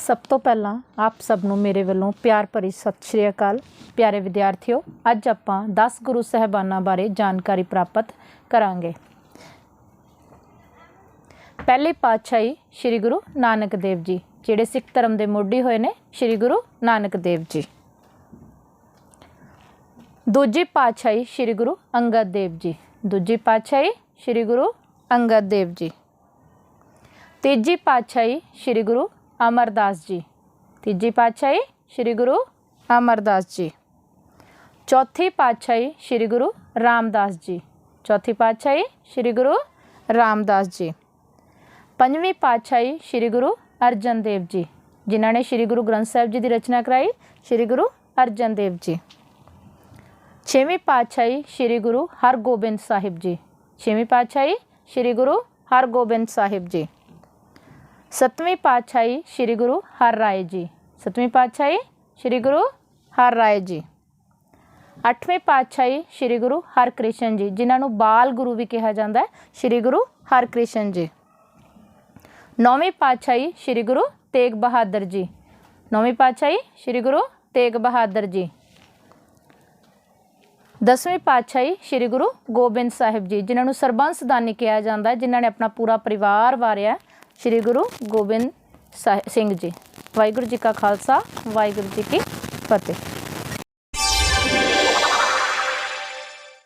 ਸਭ ਤੋਂ ਪਹਿਲਾਂ ਆਪ ਸਭ ਨੂੰ ਮੇਰੇ ਵੱਲੋਂ ਪਿਆਰ ਭਰੀ ਸਤਿ ਸ਼੍ਰੀ ਅਕਾਲ। ਪਿਆਰੇ ਵਿਦਿਆਰਥੀਓ, ਅੱਜ ਆਪਾਂ 10 ਗੁਰੂ ਸਹਿਬਾਨਾਂ ਬਾਰੇ ਜਾਣਕਾਰੀ ਪ੍ਰਾਪਤ ਕਰਾਂਗੇ। ਪਹਿਲੀ ਪਾਤਸ਼ਾਹੀ ਸ੍ਰੀ ਗੁਰੂ ਨਾਨਕ ਦੇਵ ਜੀ, ਜਿਹੜੇ ਸਿੱਖ ਧਰਮ ਦੇ ਮੋਢੀ ਹੋਏ ਨੇ, ਸ੍ਰੀ ਗੁਰੂ ਨਾਨਕ ਦੇਵ ਜੀ। ਦੂਜੀ ਪਾਤਸ਼ਾਹੀ ਸ੍ਰੀ ਗੁਰੂ ਅੰਗਦ ਦੇਵ ਜੀ, ਦੂਜੀ ਪਾਤਸ਼ਾਹੀ ਸ੍ਰੀ ਗੁਰੂ ਅੰਗਦ ਦੇਵ ਜੀ। ਤੀਜੀ ਪਾਤਸ਼ਾਹੀ ਸ੍ਰੀ ਗੁਰੂ ਅਮਰਦਾਸ ਜੀ। ਤੀਜੀ ਪਾਤਸ਼ਾਹੀ ਸ੍ਰੀ ਗੁਰੂ ਅਮਰਦਾਸ ਜੀ। ਚੌਥੀ ਪਾਤਸ਼ਾਹੀ ਸ੍ਰੀ ਗੁਰੂ ਰਾਮਦਾਸ ਜੀ। ਚੌਥੀ ਪਾਤਸ਼ਾਹੀ ਸ੍ਰੀ ਗੁਰੂ ਰਾਮਦਾਸ ਜੀ। ਪੰਜਵੀਂ ਪਾਤਸ਼ਾਹੀ ਸ੍ਰੀ ਗੁਰੂ ਅਰਜਨ ਦੇਵ ਜੀ, ਜਿਨ੍ਹਾਂ ਨੇ ਸ੍ਰੀ ਗੁਰੂ ਗ੍ਰੰਥ ਸਾਹਿਬ ਜੀ ਦੀ ਰਚਨਾ ਕਰਾਈ, ਸ੍ਰੀ ਗੁਰੂ ਅਰਜਨ ਦੇਵ ਜੀ। ਛੇਵੀਂ ਪਾਤਸ਼ਾਹੀ ਸ੍ਰੀ ਗੁਰੂ ਹਰਗੋਬਿੰਦ ਸਾਹਿਬ ਜੀ। ਛੇਵੀਂ ਪਾਤਸ਼ਾਹੀ ਸ੍ਰੀ ਗੁਰੂ ਹਰਗੋਬਿੰਦ ਸਾਹਿਬ ਜੀ। ਸਤਵੀਂ ਪਾਤਸ਼ਾਹੀ ਸ੍ਰੀ ਗੁਰੂ ਹਰ ਰਾਏ ਜੀ। ਸਤਵੀਂ ਪਾਤਸ਼ਾਹੀ ਸ੍ਰੀ ਗੁਰੂ ਹਰ ਰਾਏ ਜੀ। ਅੱਠਵੀਂ ਪਾਤਸ਼ਾਹੀ ਸ੍ਰੀ ਗੁਰੂ ਹਰਕ੍ਰਿਸ਼ਨ ਜੀ, ਜਿਨ੍ਹਾਂ ਨੂੰ ਬਾਲ ਗੁਰੂ ਵੀ ਕਿਹਾ ਜਾਂਦਾ ਹੈ, ਸ੍ਰੀ ਗੁਰੂ ਹਰਕ੍ਰਿਸ਼ਨ ਜੀ। ਨੌਵੀਂ ਪਾਤਸ਼ਾਹੀ ਸ੍ਰੀ ਗੁਰੂ ਤੇਗ ਬਹਾਦਰ ਜੀ। ਨੌਵੀਂ ਪਾਤਸ਼ਾਹੀ ਸ੍ਰੀ ਗੁਰੂ ਤੇਗ ਬਹਾਦਰ ਜੀ। ਦਸਵੀਂ ਪਾਤਸ਼ਾਹੀ ਸ੍ਰੀ ਗੁਰੂ ਗੋਬਿੰਦ ਸਾਹਿਬ ਜੀ, ਜਿਨ੍ਹਾਂ ਨੂੰ ਸਰਬੰਸਦਾਨੀ ਕਿਹਾ ਜਾਂਦਾ ਜਿਨ੍ਹਾਂ ਨੇ ਆਪਣਾ ਪੂਰਾ ਪਰਿਵਾਰ ਵਾਰਿਆ ਸ੍ਰੀ ਗੁਰੂ ਗੋਬਿੰਦ ਸਾਹਿ- ਸਿੰਘ ਜੀ। ਵਾਹਿਗੁਰੂ ਜੀ ਕਾ ਖਾਲਸਾ ਵਾਹਿਗੁਰੂ ਜੀ ਕੀ ਫਤਿਹ।